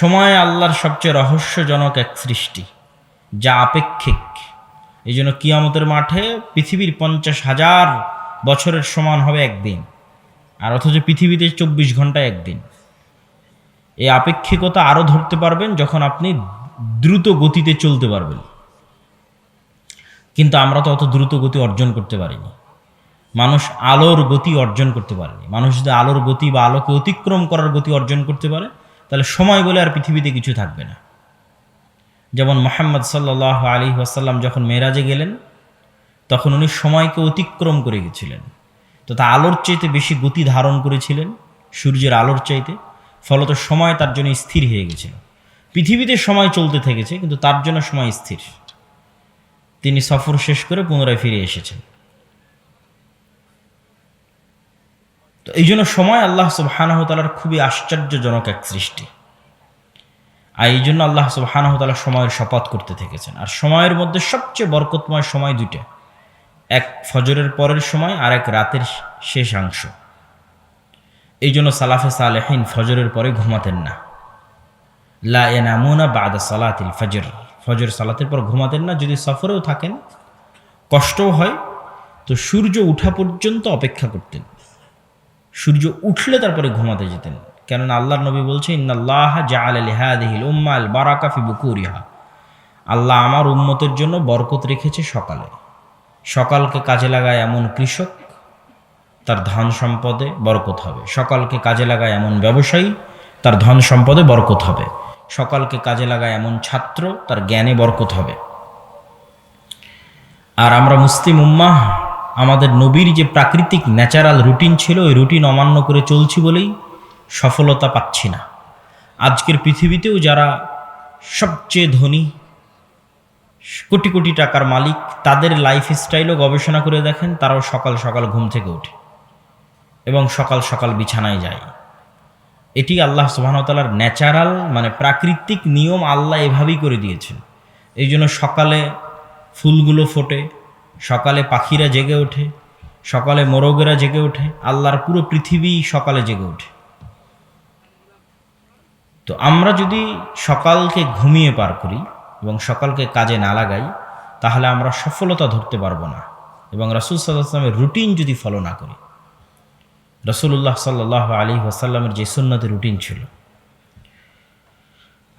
সময় আল্লাহর সবচেয়ে রহস্যজনক এক সৃষ্টি, যা আপেক্ষিক। এই জন্য কিয়ামতের মাঠে পৃথিবীর পঞ্চাশ হাজার বছরের সমান হবে একদিন, আর অথচ পৃথিবীতে চব্বিশ ঘণ্টা একদিন। এই আপেক্ষিকতা আরও ধরতে পারবেন যখন আপনি দ্রুত গতিতে চলতে পারবেন। কিন্তু আমরা তো অত দ্রুত গতি অর্জন করতে পারিনি। মানুষ আলোর গতি অর্জন করতে পারেনি। মানুষ যদি আলোর গতি বা আলোকে অতিক্রম করার গতি অর্জন করতে পারে তাহলে সময় বলে আর পৃথিবীতে কিছু থাকবে না। যেমন মোহাম্মদ সাল্লাহ আলী ওয়াসাল্লাম যখন মেরাজে গেলেন, তখন উনি সময়কে অতিক্রম করে গেছিলেন। তো তা আলোর চাইতে বেশি গতি ধারণ করেছিলেন, সূর্যের আলোর চাইতে, ফলত সময় তার জন্য স্থির হয়ে গেছিল। পৃথিবীতে সময় চলতে থেকেছে, কিন্তু তার জন্য সময় স্থির। তিনি সফর শেষ করে পুনরায় ফিরে এসেছেন। তো এই জন্য সময় আল্লাহ সুবাহানহতালার খুবই আশ্চর্যজনক এক সৃষ্টি। আর এই জন্য আল্লাহ সুবাহানহতালা সময়ের শপথ করতে থেকেছেন। আর সময়ের মধ্যে সবচেয়ে বরকতময় সময় দুইটা। এক ফজরের পরের সময়, আর এক রাতের শেষাংশ এই জন্য সালাফে সালেহিন ফজরের পরে ঘুমাতেন না। লা এনামুনা বাদা সালাতিল ফজর। ফজর সালাতের পর ঘুমাতেন না, যদি সফরেও থাকেন, কষ্টও হয়, তো সূর্য উঠা পর্যন্ত অপেক্ষা করতেন। সূর্য উঠলে তারপরে ঘুমাতে যেতেন। কেননা আল্লাহর নবী বলছে, ইন্নাল্লাহ জাআল লিহাদিহিল উম্মাল বারাকা ফি বুকুরিহা। আল্লাহ আমার উম্মতের জন্য বরকত রেখেছে সকালে। সকালকে কাজে লাগায় এমন কৃষক, তার ধন সম্পদে বরকত হবে। সকালকে কাজে লাগায় এমন ব্যবসায়ী, তার ধন সম্পদে বরকত হবে। সকালকে কাজে লাগায় এমন ছাত্র, তার জ্ঞানে বরকত হবে। আর আমরা মুসলিম উম্মাহ আমাদের নবীর যে প্রাকৃতিক ন্যাচারাল রুটিন ছিল, ওই রুটিন অমান্য করে চলছি বলেই সফলতা পাচ্ছি না। আজকের পৃথিবীতেও যারা সবচেয়ে ধনী, কোটি কোটি টাকার মালিক, তাদের লাইফ স্টাইলও গবেষণা করে দেখেন, তারাও সকাল সকাল ঘুম থেকে ওঠে এবং সকাল সকাল বিছানায় যায়। এটি আল্লাহ সুবাহতালার ন্যাচারাল মানে প্রাকৃতিক নিয়ম আল্লাহ এভাবেই করে দিয়েছেন। এই জন্য সকালে ফুলগুলো ফোটে সকালে পাখিরা জেগে ওঠে, সকালে মোরগেরা জেগে ওঠে, আল্লাহর পুরো পৃথিবী সকালে জেগে ওঠে। তো আমরা যদি সকালকে ঘুমিয়ে পার করি এবং সকালকে কাজে না লাগাই, তাহলে আমরা সফলতা ধরতে পারব না এবং রাসুল সাল্লাহামের রুটিন যদি ফলো না করি। রসুল্লাহ সাল্লাহ আলী ওয়াসাল্লামের যে সুন্নতের রুটিন ছিল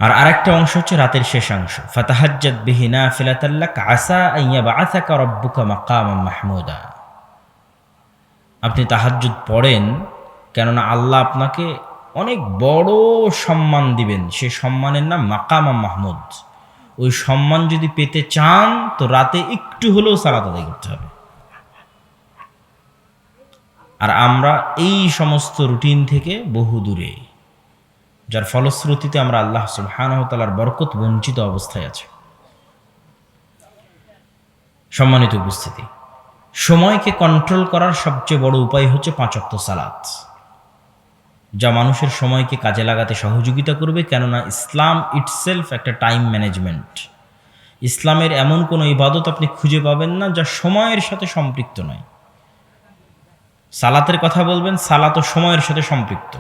আর আরেকটা অংশ হচ্ছে রাতের শেষাংশ ফাতাহাজ্জাদ বিহিনা ফিলাতাল্লাক আসা আইয়া বা আসাকা রব্বুকা মাকাম মাহমুদা। আপনি তাহাজ্জুদ পড়েন, কেননা আল্লাহ আপনাকে অনেক বড় সম্মান দিবেন। সে সম্মানের নাম মাকামা মাহমুদ। ওই সম্মান যদি পেতে চান, তো রাতে একটু হলেও সালাত আদায় করতে হবে। আর আমরা এই সমস্ত রুটিন থেকে বহু দূরে যার ফলশ্রুতিতে আমরা আল্লাহ সুবহানহতালার বরকত বঞ্চিত অবস্থায় আছে। সম্মানিত উপস্থিতি, সময়কে কন্ট্রোল করার সবচেয়ে বড় উপায় হচ্ছে পাঁচক্ত সালাত। যা মানুষের সময়কে কাজে লাগাতে সহযোগিতা করবে, কেননা ইসলাম ইটসেলফ একটা টাইম ম্যানেজমেন্ট ইসলামের এমন কোনো ইবাদত আপনি খুঁজে পাবেন না, যা সময়ের সাথে সম্পৃক্ত নয়। সালাতের কথা বলবেন, সালাত সময়ের সাথে সম্পৃক্ত।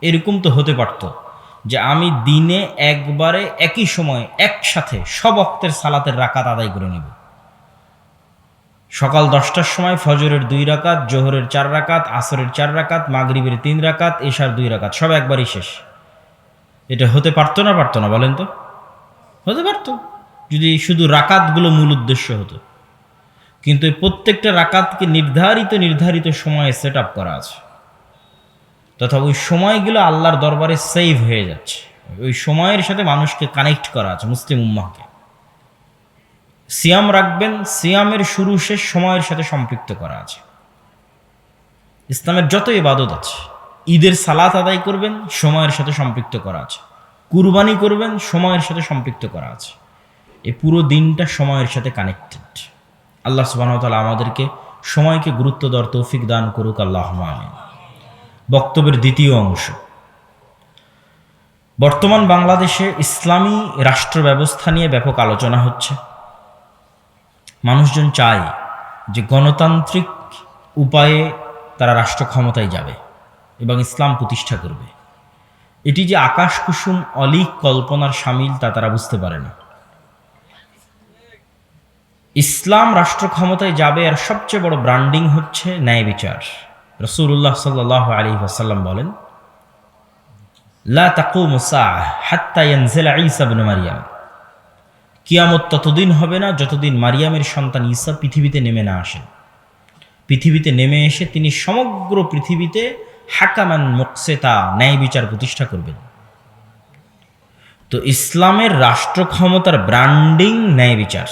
এরকম তো হতে পারত। যে আমি দিনে একবারে একই সময় একসাথে সব অক্তের সালাতের রাকাত আদায় করে নেব। সকাল দশটার সময় ফজরের দুই রাকাত, জোহরের চার রাকাত, আসরের চার রাকাত, মাগরিবের তিন রাকাত, এশার দুই রাকাত, সব একবারই শেষ। এটা হতে পারতো না পারতো না বলেন তো? হতে পারতো। যদি শুধু রাকাতগুলো মূল উদ্দেশ্য হতো। কিন্তু প্রত্যেকটা রাকাতকে নির্ধারিত নির্ধারিত সময়ে সেট করা আছে। তথা ওই সময়গুলো আল্লাহর দরবারে সেভ হয়ে যাচ্ছে। ওই সময়ের সাথে মানুষকে কানেক্ট করা আছে, মুসলিম উম্মাহকে। সিয়াম রাখবেন, সিয়ামের শুরু শেষ সময়ের সাথে সম্পৃক্ত করা আছে। ইসলামের যত ইবাদত আছে, ঈদের সালাত আদায় করবেন, সময়ের সাথে সম্পৃক্ত করা আছে। কুরবানি করবেন, সময়ের সাথে সম্পৃক্ত করা আছে। এই পুরো দিনটা সময়ের সাথে কানেক্টেড আল্লাহ সুবাহতালা আমাদেরকে সময়কে গুরুত্ব দেওয়ার তৌফিক দান করুক আল্লাহ আমিন। বক্তব্যের দ্বিতীয় অংশ। বর্তমান বাংলাদেশে ইসলামী রাষ্ট্র ব্যবস্থা নিয়ে ব্যাপক আলোচনা হচ্ছে। মানুষজন চায় যে গণতান্ত্রিক উপায়ে তারা রাষ্ট্র ক্ষমতায় যাবে এবং ইসলাম প্রতিষ্ঠা করবে। এটি যে আকাশ কুসুম অলিক কল্পনার সামিল তা তারা বুঝতে পারে না। ইসলাম রাষ্ট্র ক্ষমতায় যাবে আর সবচেয়ে বড় ব্র্যান্ডিং হচ্ছে ন্যায় বিচার। রসুল্লাহ সাল্লাহ আলী আসাল্লাম বলেন, লা ইবনে মারিয়াম। কিয়ামত ততদিন হবে না যতদিন মারিয়ামের সন্তান ঈসা পৃথিবীতে নেমে না আসেন পৃথিবীতে নেমে এসে তিনি সমগ্র পৃথিবীতে হাকামান মোকসেতা ন্যায় বিচার প্রতিষ্ঠা করবেন। তো ইসলামের রাষ্ট্র ক্ষমতার ব্র্যান্ডিং ন্যায় বিচার।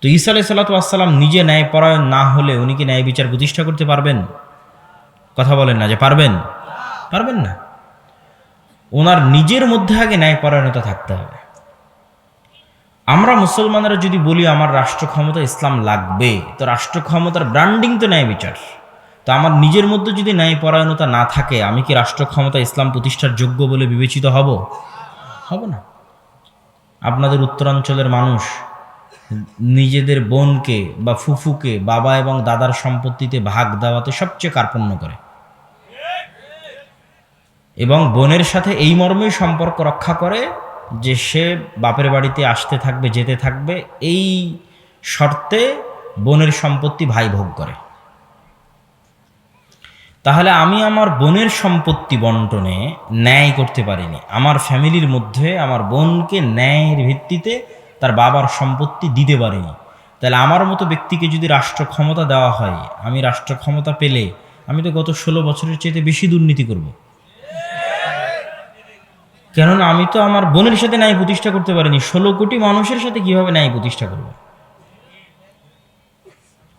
তো ঈসা আলাই সাল্লাতাম নিজে ন্যায় পরায়ণ না হলে উনি কি ন্যায় বিচার প্রতিষ্ঠা করতে পারবেন? কথা বলেন না যে পারবেন? পারবেন না। ওনার নিজের মধ্যে আগে ন্যায় পরায়ণতা থাকতে হবে। আমরা মুসলমানেরা যদি বলি আমার রাষ্ট্র ক্ষমতা ইসলাম লাগবে, তো রাষ্ট্র ক্ষমতার ব্র্যান্ডিং তো ন্যায় বিচার। তো আমার নিজের মধ্যে যদি ন্যায় পরায়ণতা না থাকে, আমি কি রাষ্ট্র ক্ষমতা ইসলাম প্রতিষ্ঠার যোগ্য বলে বিবেচিত হব? হব না। আপনাদের উত্তরাঞ্চলের মানুষ নিজেদের বোনকে বা ফুফুকে, বাবা এবং দাদার সম্পত্তিতে ভাগ দেওয়াতে সবচেয়ে কার্পণ্য করে। এবং বোনের সাথে এই মর্মেই সম্পর্ক রক্ষা করে যে সে বাপের বাড়িতে আসতে থাকবে, যেতে থাকবে, এই শর্তে বোনের সম্পত্তি ভাই ভোগ করে। তাহলে আমি আমার বোনের সম্পত্তি বন্টনে ন্যায় করতে পারিনি। আমার ফ্যামিলির মধ্যে আমার বোনকে ন্যায়ের ভিত্তিতে তার বাবার সম্পত্তি দিতে পারিনি তাহলে আমার মতো ব্যক্তিকে যদি রাষ্ট্র ক্ষমতা দেওয়া হয়, আমি রাষ্ট্র ক্ষমতা পেলে আমি তো গত ষোলো বছরের চেয়ে বেশি দুর্নীতি করব। কেননা আমি তো আমার বোনের সাথে ন্যায় প্রতিষ্ঠা করতে পারিনি। ষোলো কোটি মানুষের সাথে কীভাবে ন্যায় প্রতিষ্ঠা করব?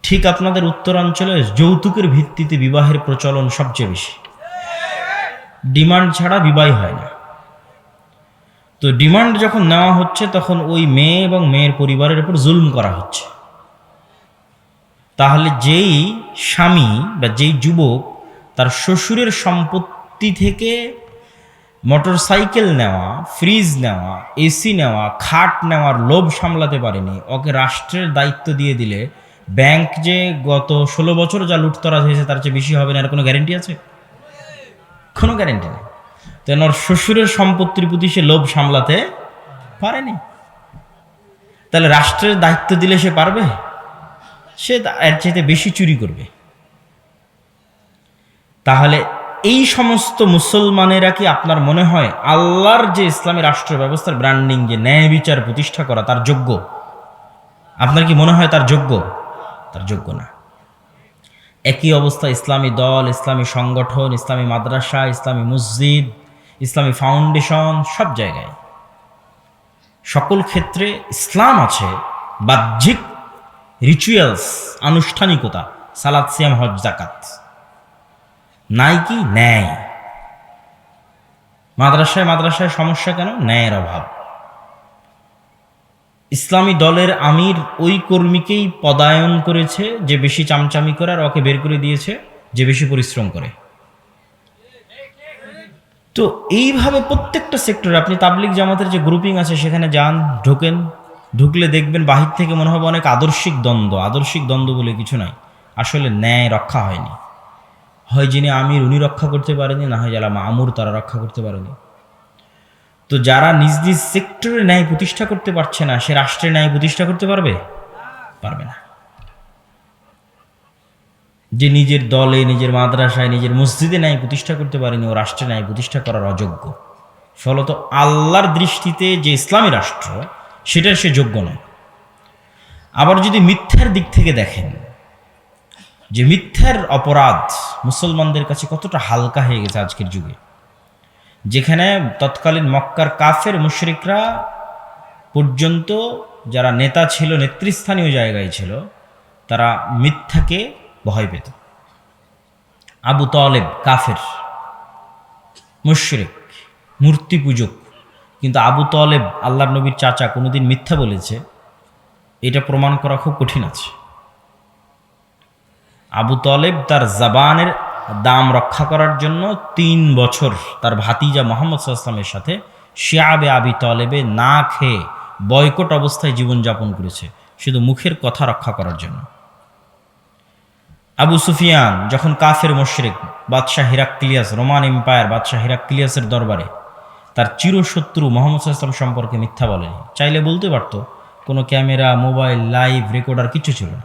ঠিক আপনাদের উত্তরাঞ্চলে যৌতুকের ভিত্তিতে বিবাহের প্রচলন সবচেয়ে বেশি। ডিমান্ড ছাড়া বিবাহ হয় না। তো ডিমান্ড যখন নেওয়া হচ্ছে, তখন ওই মেয়ে এবং মেয়ের পরিবারের উপর জুলম করা হচ্ছে। তাহলে যেই স্বামী বা যেই যুবক তার শ্বশুরের সম্পত্তি থেকে মোটর সাইকেল নেওয়া, ফ্রিজ নেওয়া এসি নেওয়া, খাট নেওয়ার লোভ সামলাতে পারেনি, ওকে রাষ্ট্রের দায়িত্ব দিয়ে দিলে ব্যাংক যে গত ষোলো বছর যা লুটতরাজ হয়েছে, তার চেয়ে বেশি হবে না, এর কোনো গ্যারেন্টি আছে? কোনো গ্যারেন্টি নেই। তো ওর শ্বশুরের সম্পত্তির প্রতি সে লোভ সামলাতে পারেনি। তাহলে রাষ্ট্রের দায়িত্ব দিলে সে পারবে? সে এর চাইতে বেশি চুরি করবে। তাহলে এই সমস্ত মুসলমানেরা কি আপনার মনে হয় আল্লাহর যে ইসলামী রাষ্ট্র ব্যবস্থার ব্র্যান্ডিং যে ন্যায় বিচার প্রতিষ্ঠা করা, তার যোগ্য? আপনার কি মনে হয় তার যোগ্য? তার যোগ্য না। একই অবস্থা ইসলামী দল, ইসলামী সংগঠন, ইসলামী মাদ্রাসা, ইসলামী মসজিদ ইসলামী ফাউন্ডেশন সব জায়গায়। সকল ক্ষেত্রে ইসলাম আছে, বাহ্যিক রিচুয়ালস আনুষ্ঠানিকতা, সালাদ, সিয়াম, হজ জাকাত নাই কি? ন্যায় মাদ্রাসায় মাদ্রাসায় সমস্যা কেন? ন্যায়ের অভাব। ইসলামী দলের আমির ওই কর্মীকেই পদায়ন করেছে, যে বেশি চামচামি করে আর ওকে বের করে দিয়েছে, যে বেশি পরিশ্রম করে। তো এইভাবে প্রত্যেকটা সেক্টরে আপনি তাবলিক জামাতের যে গ্রুপিং আছে, সেখানে যান, ঢোকেন, ঢুকলে দেখবেন বাহির থেকে মনে হবে অনেক আদর্শিক দ্বন্দ্ব। আদর্শিক দ্বন্দ্ব বলে কিছু নাই। আসলে ন্যায় রক্ষা হয়নি। হয় যিনি আমির, উনি রক্ষা করতে পারেনি, না হয় যারা মামুর, তারা রক্ষা করতে পারেনি। তো যারা নিজ নিজ সেক্টরে ন্যায় প্রতিষ্ঠা করতে পারছে না, সে রাষ্ট্রে ন্যায় প্রতিষ্ঠা করতে পারবে? পারবে না। যে নিজের দলে, নিজের মাদ্রাসায়, নিজের মসজিদে ন্যায় প্রতিষ্ঠা করতে পারেনি, ও রাষ্ট্রে ন্যায় প্রতিষ্ঠা করার অযোগ্য। ফলত আল্লাহর দৃষ্টিতে যে ইসলামী রাষ্ট্র, সেটার সে যোগ্য নয়। আবার যদি মিথ্যার দিক থেকে দেখেন, যে মিথ্যার অপরাধ মুসলমানদের কাছে কতটা হালকা হয়ে গেছে আজকের যুগে, যেখানে তৎকালীন মক্কার কাফের মুশরিকরা পর্যন্ত যারা নেতা ছিল, নেতৃস্থানীয় জায়গায় ছিল, তারা মিথ্যাকে ভয় পেত আবু তলেব কাফের, মুশরিক মূর্তি পূজক কিন্তু আবু তলেব আল্লাহ নবীর চাচা কোনোদিন মিথ্যা বলেছে, এটা প্রমাণ করা খুব কঠিন আছে। আবু তলেব তার জাবানের দাম রক্ষা করার জন্য তিন বছর তার ভাতিজা মোহাম্মদ সাল্লামের সাথে শিয়াবে আবি তলেবে না খেয়ে বয়কট অবস্থায় জীবনযাপন করেছে, শুধু মুখের কথা রক্ষা করার জন্য। আবু সুফিয়ান যখন কাফের মোশরেক বাদশাহ হিরাক্লিয়াস, রোমান এম্পায়ার বাদশাহ হিরাক্লিয়াসের দরবারে তার চিরশত্রু মোহাম্মদ ইসলাম সম্পর্কে মিথ্যা বলেনি চাইলে বলতে পারতো, কোনো ক্যামেরা, মোবাইল, লাইভ রেকর্ডার কিছু ছিল না।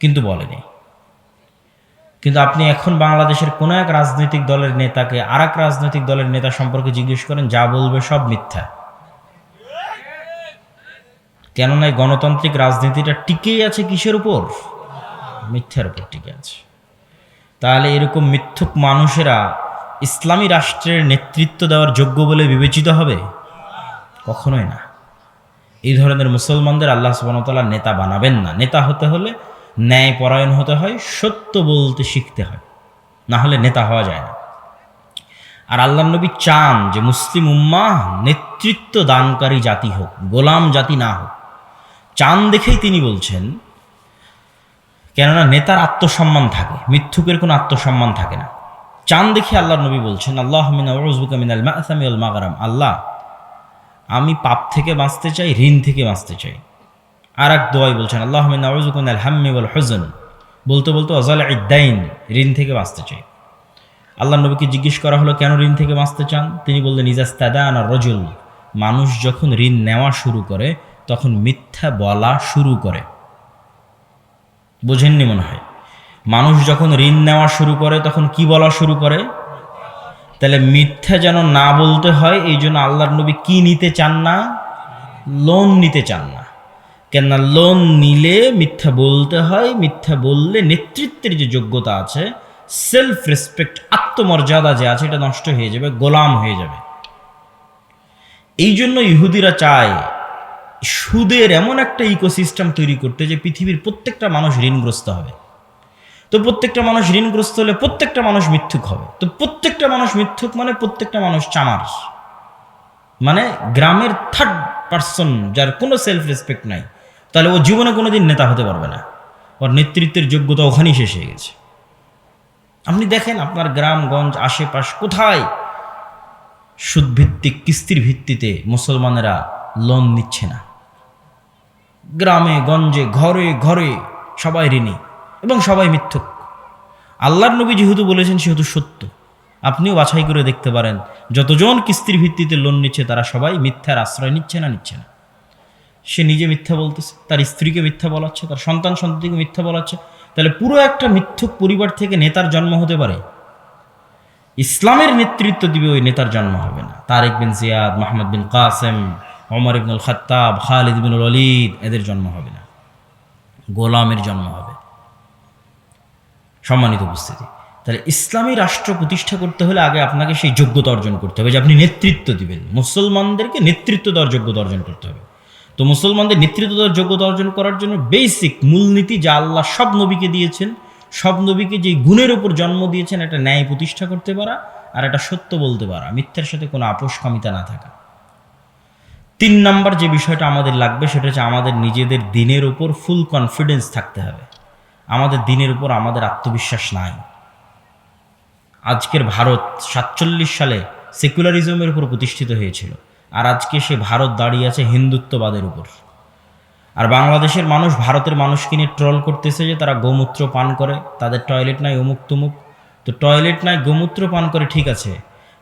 কিন্তু বলেনি। কিন্তু আপনি এখন বাংলাদেশের কোনো এক রাজনৈতিক দলের নেতাকে আর এক রাজনৈতিক দলের নেতা সম্পর্কে জিজ্ঞেস করেন, যা বলবে সব মিথ্যা। কেননা গণতান্ত্রিক রাজনীতিটা টিকেই আছে কিসের উপর? মিথ্যার উপর টিকে আছে। তাহলে এরকম মিথ্যুক মানুষেরা ইসলামী রাষ্ট্রের নেতৃত্ব দেওয়ার যোগ্য বলে বিবেচিত হবে? কখনোই না। এই ধরনের মুসলমানদের আল্লাহ সুবাহতাল্লাহ নেতা বানাবেন না। নেতা হতে হলে ন্যায় পরায়ণ হতে হয়, সত্য বলতে শিখতে হয়। না হলে নেতা হওয়া যায় না। আর আল্লাহ নবী চান যে মুসলিম উম্মাহ নেতৃত্ব দানকারী জাতি হোক, গোলাম জাতি না হোক। চান দেখেই তিনি বলছেন কেননা নেতার আত্মসম্মান থাকে, মিথ্যুকের কোনো আত্মসম্মান থাকে না। চান দেখে আল্লাহ নবী বলছেন, আল্লাহ মাগারাম। আল্লাহ, আমি পাপ থেকে বাঁচতে চাই, ঋণ থেকে বাঁচতে চাই। আর এক দোয়াই বলছেন, আল্লাহ মিনাল হাম্মি বল হজন। বলতে বলতে অজাল ইদ্দাইন ঋণ থেকে বাঁচতে চাই। আল্লাহ নবীকে জিজ্ঞেস করা হলো, কেন ঋণ থেকে বাঁচতে চান? তিনি বললেন ইজাস্তাদান আর রজুল। মানুষ যখন ঋণ নেওয়া শুরু করে, তখন মিথ্যা বলা শুরু করে। বোঝেননি মনে হয়। মানুষ যখন ঋণ নেওয়া শুরু করে, তখন কি বলা শুরু করে? তাহলে মিথ্যা যেন না বলতে হয়, এই জন্য আল্লাহর নবী কি নিতে চান না? লোন নিতে চান না। কেননা লোন নিলে মিথ্যা বলতে হয়, মিথ্যা বললে নেতৃত্বের যে যোগ্যতা আছে সেলফ রেসপেক্ট আত্মমর্যাদা যে আছে, এটা নষ্ট হয়ে যাবে, গোলাম হয়ে যাবে। এই জন্য ইহুদিরা চায় সুদের এমন একটা ইকোসিস্টেম তৈরি করতে যে পৃথিবীর প্রত্যেকটা মানুষ ঋণগ্রস্ত হবে। তো প্রত্যেকটা মানুষ ঋণগ্রস্ত হলে প্রত্যেকটা মানুষ মিথ্যুক হবে। তো প্রত্যেকটা মানুষ মিথ্যুক মানে প্রত্যেকটা মানুষ চামার। মানে গ্রামের থার্ড পার্সন যার কোনো সেলফ রেসপেক্ট নাই, তাহলে ও জীবনে কোনো দিন নেতা হতে পারবে না। ওর নেতৃত্বের যোগ্যতা ওখানেই শেষ হয়ে গেছে। আপনি দেখেন আপনার গ্রামগঞ্জ আশেপাশ কোথায় সুদভিত্তিক কিস্তির ভিত্তিতে মুসলমানেরা লোন নিচ্ছে না। গ্রামে, গঞ্জে, ঘরে ঘরে সবাই ঋণী এবং সবাই মিথ্যুক। আল্লাহর নবী যেহেতু বলেছেন, সেহেতু সত্য। আপনিও বাছাই করে দেখতে পারেন, যতজন কিস্তির ভিত্তিতে লোন নিচ্ছে, তারা সবাই মিথ্যার আশ্রয় নিচ্ছে না নিচ্ছে না। সে নিজে মিথ্যা বলতেছে, তার স্ত্রীকে মিথ্যা বলাচ্ছে, তার সন্তান সন্ততিকে মিথ্যা বলাচ্ছে। তাহলে পুরো একটা মিথ্যুক পরিবার থেকে নেতার জন্ম হতে পারে? ইসলামের নেতৃত্ব দিবে ওই নেতার জন্ম হবে না। তারেক বিন জিয়াদ মাহমদ বিন কাসেম অমর ইবনুল খাত্তাব, খালিদ বিনুল অলিদ এদের জন্ম হবে না। গোলামের জন্ম হবে। সম্মানিত উপস্থিতি। তাহলে ইসলামী রাষ্ট্র প্রতিষ্ঠা করতে হলে আগে আপনাকে সেই যোগ্যতা অর্জন করতে হবে। যে আপনি নেতৃত্ব দিবেন। মুসলমানদেরকে নেতৃত্ব দেওয়ার যোগ্যতা অর্জন করতে হবে। তো মুসলমানদের নেতৃত্ব দেওয়ার যোগ্যতা অর্জন করার জন্য বেসিক মূলনীতি যা আল্লাহ সব নবীকে দিয়েছেন, সব নবীকে যে গুণের উপর জন্ম দিয়েছেন, একটা ন্যায় প্রতিষ্ঠা করতে পারা আর একটা সত্য বলতে পারা। মিথ্যার সাথে কোনো আপোষ আপোষকামিতা না থাকা। তিন নাম্বার যে বিষয়টা আমাদের লাগবে সেটা হচ্ছে আমাদের নিজেদের দিনের উপর ফুল কনফিডেন্স থাকতে হবে। আমাদের দিনের উপর আমাদের আত্মবিশ্বাস নাই। আজকের ভারত সাতচল্লিশ সালে সেকুলারিজমের উপর প্রতিষ্ঠিত হয়েছিল, আর আজকে সে ভারত দাঁড়িয়ে আছে হিন্দুত্ববাদের উপর। আর বাংলাদেশের মানুষ ভারতের মানুষকে নিয়ে ট্রল করতেছে যে তারা গোমূত্র পান করে, তাদের টয়লেট নাই অমুক তমুক তো টয়লেট নাই গোমূত্র পান করে ঠিক আছে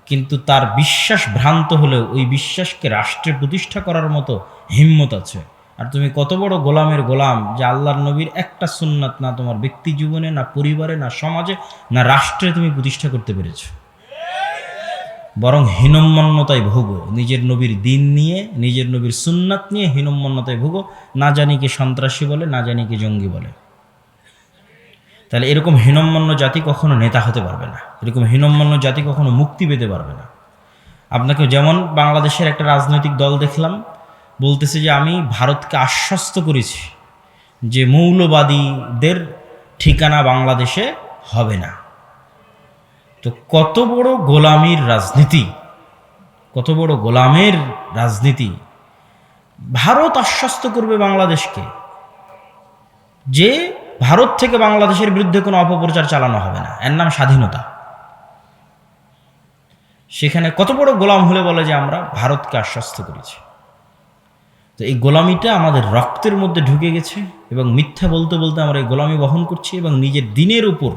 কিন্তু তার বিশ্বাস ভ্রান্ত হলেও ওই বিশ্বাসকে রাষ্ট্রে প্রতিষ্ঠা করার মতো হিম্মত আছে। আর তুমি কত বড় গোলামের গোলাম যে আল্লাহর নবীর একটা সুন্নাত না তোমার ব্যক্তি জীবনে, না পরিবারে, না সমাজে, না রাষ্ট্রে তুমি প্রতিষ্ঠা করতে পেরেছ। বরং হীনম্মন্যতায় ভোগো। নিজের নবীর দিন নিয়ে, নিজের নবীর সুন্নাত নিয়ে হীনম্মন্যতায় ভোগো। না জানি কি সন্ত্রাসী বলে, না জানি কি জঙ্গি বলে। তাহলে এরকম হীনম্মন্য জাতি কখনো নেতা হতে পারবে না। এরকম হীনম্মন্য জাতি কখনো মুক্তি পেতে পারবে না। আপনাকে যেমন বাংলাদেশের একটা রাজনৈতিক দল দেখলাম, বলতেছে যে আমি ভারতকে আশ্বস্ত করেছি যে মৌলবাদীদের ঠিকানা বাংলাদেশে হবে না। তো কত বড় গোলামির রাজনীতি, কত বড় গোলামের রাজনীতি ভারত আশ্বস্ত করবে বাংলাদেশকে যে ভারত থেকে বাংলাদেশের বিরুদ্ধে কোনো অপপ্রচার চালানো হবে না। এর নাম স্বাধীনতা। সেখানে কত বড় গোলাম হলে বলে যে আমরা ভারতকে আশ্বস্ত করেছি। তো এই গোলামিটা আমাদের রক্তের মধ্যে ঢুকে গেছে এবং মিথ্যা বলতে বলতে আমরা এই গোলামি বহন করছি এবং নিজের দিনের উপর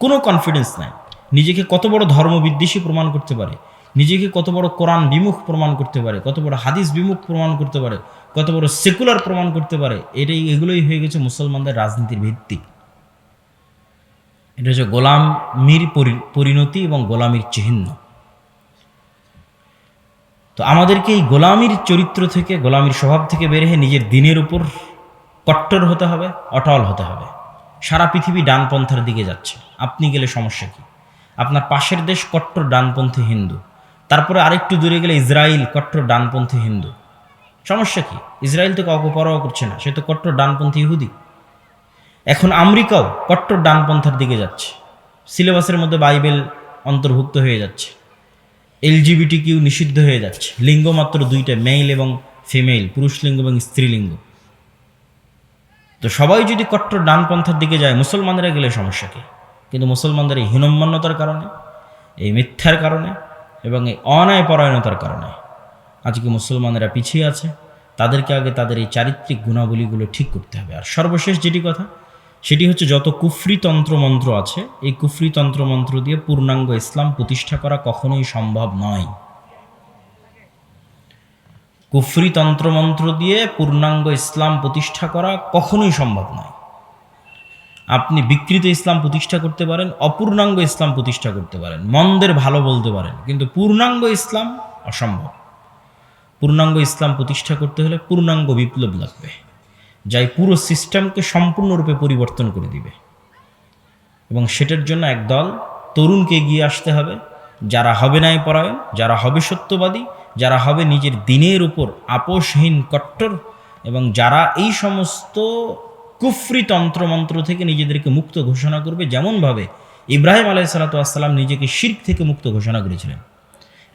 কোনো কনফিডেন্স নাই। নিজেকে কত বড় ধর্মবিদ্বেষী প্রমাণ করতে পারে? নিজেকে কত বড় কোরআন বিমুখ প্রমাণ করতে পারে? কত বড় হাদিস বিমুখ প্রমাণ করতে পারে? কত বড় সেকুলার প্রমাণ করতে পারে? এটাই, এগুলোই হয়ে গেছে মুসলমানদের রাজনীতির ভিত্তি। এটা হচ্ছে গোলামির পরি- পরিণতি এবং গোলামির চিহ্ন। তো আমাদেরকে এই গোলামির চরিত্র থেকে, গোলামির স্বভাব থেকে বের হয়ে নিজের দিনের উপর কট্টর হতে হবে, অটল হতে হবে। সারা পৃথিবী ডানপন্থার দিকে যাচ্ছে। আপনি গেলে সমস্যা কি? আপনার পাশের দেশ কট্টর ডানপন্থী হিন্দু। তারপরে আরেকটু দূরে গেলে ইসরায়েল কট্টর ডানপন্থী হিন্দু। সমস্যা কি? ইসরায়েল তো কাউকে করছে না, সে তো কট্টর ডানপন্থী ইহুদি। এখন আমেরিকাও কট্টর ডানপন্থার দিকে যাচ্ছে। সিলেবাসের মধ্যে বাইবেল অন্তর্ভুক্ত হয়ে যাচ্ছে। এলজিবিটি কিউ নিষিদ্ধ হয়ে যাচ্ছে। লিঙ্গ মাত্র দুইটা মেল এবং ফিমেল পুরুষ লিঙ্গ এবং স্ত্রীলিঙ্গ তো সবাই যদি কট্টর ডানপন্থার দিকে যায়, মুসলমানরা গেলে সমস্যা কি? কিন্তু মুসলমানদের এই হীনম্মান্যতার কারণে, এই মিথ্যার কারণে এবং এই অন্যায় পরায়ণতার কারণে আজকে মুসলমানেরা পিছিয়ে আছে, তাদেরকে আগে তাদের এই চারিত্রিক গুণাবলীগুলো ঠিক করতে হবে। আর সর্বশেষ যেটি কথা, সেটি হচ্ছে যত কুফরি তন্ত্রমন্ত্র আছে, এই কুফরি তন্ত্রমন্ত্র দিয়ে পূর্ণাঙ্গ ইসলাম প্রতিষ্ঠা করা কখনোই সম্ভব নয়। কুফরি তন্ত্রমন্ত্র দিয়ে পূর্ণাঙ্গ ইসলাম প্রতিষ্ঠা করা কখনোই সম্ভব নয়। আপনি বিকৃত ইসলাম প্রতিষ্ঠা করতে পারেন, অপূর্ণাঙ্গ ইসলাম প্রতিষ্ঠা করতে পারেন, মন্দের ভালো বলতে পারেন, কিন্তু পূর্ণাঙ্গ ইসলাম অসম্ভব। পূর্ণাঙ্গ ইসলাম প্রতিষ্ঠা করতে হলে পূর্ণাঙ্গ বিপ্লব লাগবে। যাই পুরো সিস্টেমকে সম্পূর্ণরূপে পরিবর্তন করে দিবে। এবং সেটার জন্য একদল তরুণকে এগিয়ে আসতে হবে, যারা হবে নাই পরায়ণ যারা হবে সত্যবাদী, যারা হবে নিজের দিনের উপর আপোষহীন কট্টর, এবং যারা এই সমস্ত কুফরি তন্ত্রমন্ত্র থেকে নিজেদেরকে মুক্ত ঘোষণা করবে, যেমনভাবে ইব্রাহিম আলাই সালাতাম নিজেকে শির্ক থেকে মুক্ত ঘোষণা করেছিলেন।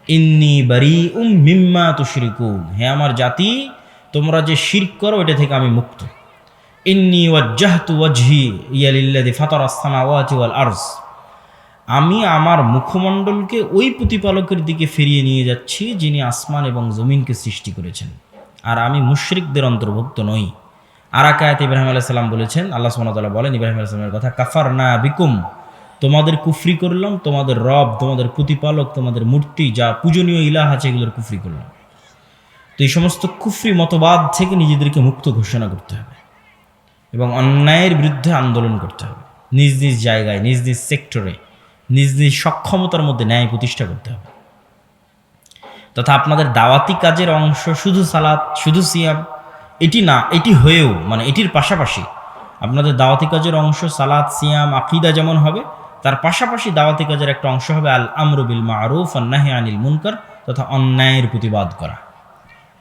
ইন্নি বারি উম মিম্মা তুশরিকুন। হে আমার জাতি, তোমরা যে শির করো, এটা থেকে আমি মুক্ত। ইন্নি ওয়াজ্জাহতু ওয়াজহি, ইয়ালিল্লাযী ফাতারাস সামাওয়াতি ওয়াল আরজ। আমি আমার মুখমণ্ডলকে ওই প্রতিপালকের দিকে ফিরিয়ে নিয়ে যাচ্ছি, যিনি আসমান এবং জমিনকে সৃষ্টি করেছেন। আর আমি মুশরিকদের অন্তর্ভুক্ত নই। আর আকায়াত ইব্রাহিম আলাইহিস সালাম বলেছেন, আল্লাহ তাআলা বলেন, ইব্রাহিম আলাইহিস সালামের কথা কাফার না বিকুম তোমাদের কুফরি করলাম, তোমাদের রব, তোমাদের প্রতিপালক, তোমাদের মূর্তি, যা পূজনীয় ইলাহ আছে এগুলোর কুফরি করলাম। তো এই সমস্ত কুফরি মতবাদ থেকে নিজেদেরকে মুক্ত ঘোষণা করতে হবে এবং অন্যায়ের বিরুদ্ধে আন্দোলন করতে হবে। নিজ নিজ জায়গায়, নিজ নিজ সেক্টরে, নিজ নিজ সক্ষমতার মধ্যে ন্যায় প্রতিষ্ঠা করতে হবে। তথা আপনাদের দাওয়াতি কাজের অংশ শুধু সালাত, শুধু সিয়াম, এটি না, এটি হয়েও মানে এটির পাশাপাশি আপনাদের দাওয়াতি কাজের অংশ, সালাত, সিয়াম, আকিদা যেমন হবে তার পাশাপাশি দাওয়াতি কাজের একটা অংশ হবে আল আমরুবিল মারুফ অন্যাহে আনিল মুনকার তথা অন্যায়ের প্রতিবাদ করা।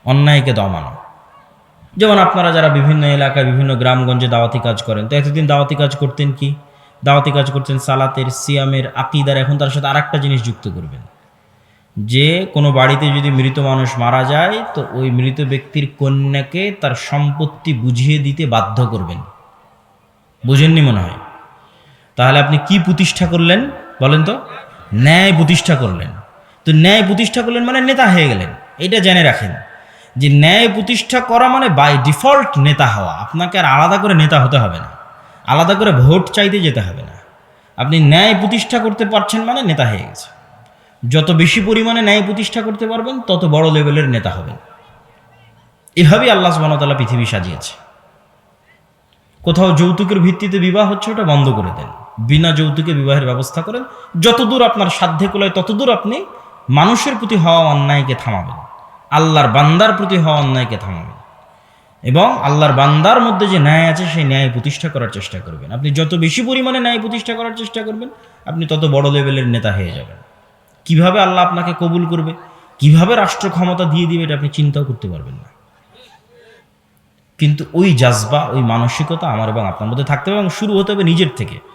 অন্যায়কে দমানো যেমন আপনারা যারা বিভিন্ন এলাকায়, বিভিন্ন গ্রামগঞ্জে দাওয়াতি কাজ করেন, তো এতদিন দাওয়াতি কাজ করতেন কি? দাওয়াতি কাজ করতেন সালাতের, সিয়ামের, আকিদার, এখন তার সাথে আরেকটা জিনিস যুক্ত করবেন। যে কোনো বাড়িতে যদি মৃত মানুষ মারা যায়, তো ওই মৃত ব্যক্তির কন্যাকে তার সম্পত্তি বুঝিয়ে দিতে বাধ্য করবেন। বুঝেননি মনে হয়? তাহলে আপনি কি প্রতিষ্ঠা করলেন? বলেন তো। ন্যায় প্রতিষ্ঠা করলেন। তো ন্যায় প্রতিষ্ঠা করলেন মানে নেতা হয়ে গেলেন। এটা জেনে রাখেন যে ন্যায় প্রতিষ্ঠা করা মানে বাই ডিফল্ট নেতা হওয়া। আপনাকে আর আলাদা করে নেতা হতে হবে না। আলাদা করে ভোট চাইতে যেতে হবে না। আপনি ন্যায় প্রতিষ্ঠা করতে পারছেন মানে নেতা হয়ে গেছে। যত বেশি পরিমাণে ন্যায় প্রতিষ্ঠা করতে পারবেন, তত বড় লেভেলের নেতা হবেন। এভাবেই আল্লাহ সুবাহতাল্লাহ পৃথিবী সাজিয়েছে। কোথাও যৌতুকের ভিত্তিতে বিবাহ হচ্ছে, ওটা বন্ধ করে দেন। বিনা যৌতুকে বিবাহের ব্যবস্থা করেন। যতদূর আপনার সাধ্যে কোলায়, ততদূর আপনি মানুষের প্রতি হওয়া অন্যায়কে থামাবেন। আল্লাহর বান্দার প্রতি হওয়া অন্যায়কে থামাবেন। এবং আল্লাহর বান্দার মধ্যে যে ন্যায় আছে, সেই ন্যায় প্রতিষ্ঠা করার চেষ্টা করবেন। আপনি যত বেশি পরিমাণে ন্যায় প্রতিষ্ঠা করার চেষ্টা করবেন, আপনি তত বড় লেভেলের নেতা হয়ে যাবেন। কীভাবে আল্লাহ আপনাকে কবুল করবে, কীভাবে রাষ্ট্র ক্ষমতা দিয়ে দিবে, এটা আপনি চিন্তাও করতে পারবেন না। কিন্তু ওই জাজবা, ওই মানসিকতা আমার এবং আপনার মধ্যে থাকতে হবে এবং শুরু হতে হবে নিজের থেকে।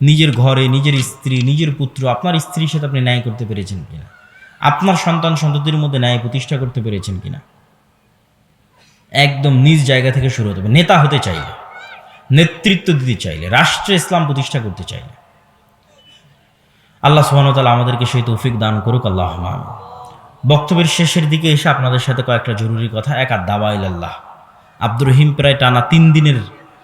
নিজের ঘরে, নিজের স্ত্রী, নিজের পুত্র, আপনার স্ত্রীর সাথে আপনি ন্যায় করতে পেরেছেন কিনা? আপনার সন্তান, সন্ততির মধ্যে ন্যায় প্রতিষ্ঠা করতে পেরেছেন কিনা? একদম নিজ জায়গা থেকে শুরু হতে হবে। নেতা হতে চাইলে, নেতৃত্ব দিতে চাইলে, রাষ্ট্রে ইসলাম প্রতিষ্ঠা করতে চাইলে। আল্লাহ সুবাহতাল আমাদেরকে সেই তৌফিক দান করুক, আল্লাহ বক্তব্যের শেষের দিকে এসে আপনাদের সাথে কয়েকটা জরুরি কথা, এক আর দাওয়া ইল্লাহ আব্দুর রহিম প্রায় টানা তিন দিনের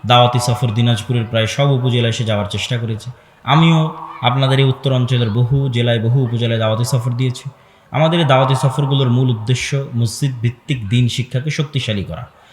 দাওয়াতি সফর দিনাজপুরের প্রায় সব উপজেলায় সে যাওয়ার চেষ্টা করেছে। আমিও আপনাদের এই উত্তর অঞ্চলের বহু জেলায়, বহু উপজেলায় দাওয়াতি সফর দিয়েছি। আমাদের দাওয়াতি সফরগুলোর মূল উদ্দেশ্য মসজিদ ভিত্তিক দিন শিক্ষাকে শক্তিশালী করা।